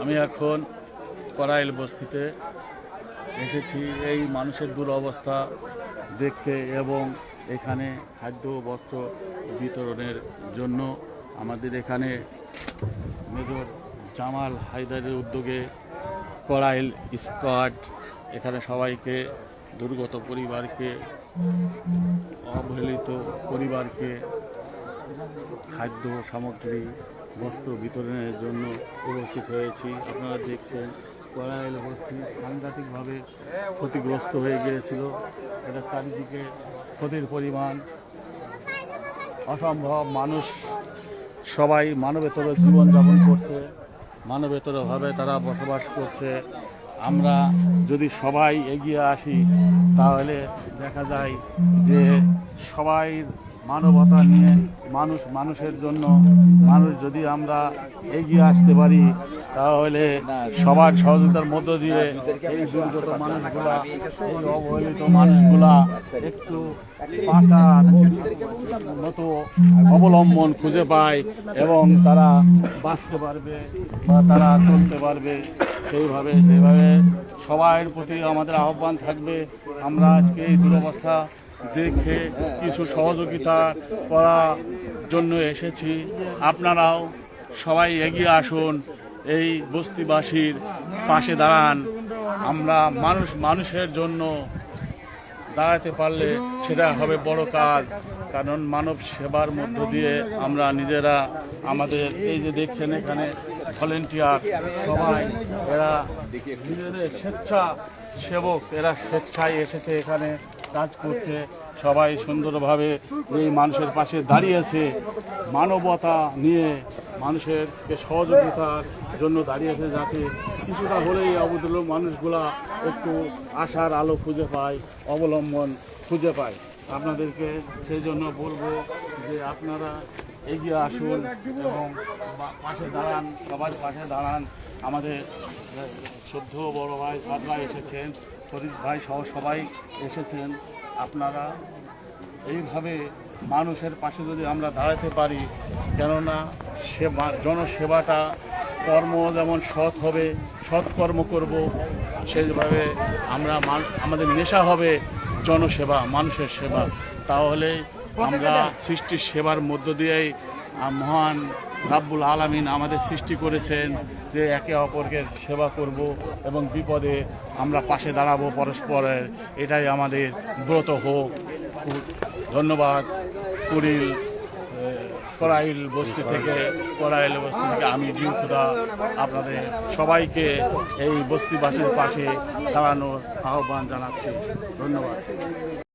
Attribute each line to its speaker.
Speaker 1: আমি এখন করাইল বস্তিতে এসেছি। এই মানুষের দুরবস্থা দেখতে এবং এখানে খাদ্য বস্ত্র বিতরণের জন্য আমাদের এখানে মেজর জামাল হায়দারের উদ্যোগে করাইল স্কোয়াড, এখানে সবাইকে, দুর্গত পরিবারকে, অবহেলিত পরিবারকে খাদ্য সামগ্রী, বস্ত্র বিতরণের জন্য উপস্থিত হয়েছি। আপনারা দেখছেন কড়াইল বস্তি সাংঘাতিকভাবে ক্ষতিগ্রস্ত হয়ে গিয়েছিল। এটা চারিদিকে ক্ষতির পরিমাণ। অসম্ভব মানুষ সবাই মানবেতর জীবনযাপন করছে। মানবেতরভাবে তারা বসবাস করছে। আমরা যদি সবাই এগিয়ে আসি, তাহলে দেখা যায় যে সবাই মানবতা নিয়ে মানুষ, মানুষের জন্য, মানুষ যদি আমরা এগিয়ে আসতে পারি, তাহলে সবার সহযোগিতার মধ্য দিয়ে এই দুর্গত মানুষগুলা, এই অবহেলিত মানুষগুলা একটু বাঁচার মতো অবলম্বন খুঁজে পায় এবং তারা বাঁচতে পারবে বা তারা চলতে পারবে। সেইভাবে সেইভাবে সবার প্রতি আমাদের আহ্বান থাকবে। আমরা আজকে এই দুরবস্থা দেখে কিছু সহযোগিতা করার জন্য এসেছি। আপনারাও সবাই এগিয়ে আসুন, এই বস্তিবাসীর পাশে দাঁড়ান। আমরা মানুষ, মানুষের জন্য দাঁড়াতে পারলে সেটা হবে বড় কাজ। কারণ মানব সেবার মধ্য দিয়ে আমরা নিজেরা আমাদের এই যে দেখছেন এখানে ভলেন্টিয়ার সবাই, এরা নিজেদের স্বেচ্ছা সেবক এরা স্বেচ্ছায় এসেছে এখানে কাজ করছে। সবাই সুন্দরভাবে এই মানুষের পাশে দাঁড়িয়েছে। মানবতা নিয়ে মানুষের সহযোগিতার জন্য দাঁড়িয়েছে যাতে কিছুটা হলেই অবদল মানুষগুলা একটু আশার আলো খুঁজে পায়, অবলম্বন খুঁজে পায়। আপনাদেরকে সেই জন্য বলব যে আপনারা এগিয়ে আসুন এবং পাশে দাঁড়ান সবার পাশে দাঁড়ান। আমাদের শুদ্ধ বড় ভাই ভাই এসেছেন। ফরিদ ভাই সহ সবাই এসেছেন। আপনারা এইভাবে মানুষের পাশে যদি আমরা দাঁড়াতে পারি কেননা সেবা জনসেবাটা কর্ম যেমন সৎ হবে সৎ কর্ম করব সেইভাবে আমরা মান- আমাদের নেশা হবে জনসেবা মানুষের সেবা। তাহলে আমরা সৃষ্টির সেবার মধ্য দিয়েই মহান রাব্বুল আলামিন আমাদের সৃষ্টি করেছেন যে একে অপরকে সেবা করব এবং বিপদে আমরা পাশে দাঁড়াবো পরস্পরের। এটাই আমাদের ব্রত হোক। ধন্যবাদ। কুড়িল করাইল বস্তি থেকে, করাইল বস্তি থেকে আমি জিউ খুদা আপনাদের সবাইকে এই বস্তিবাসীর পাশে দাঁড়ানোর আহ্বান জানাচ্ছি। ধন্যবাদ।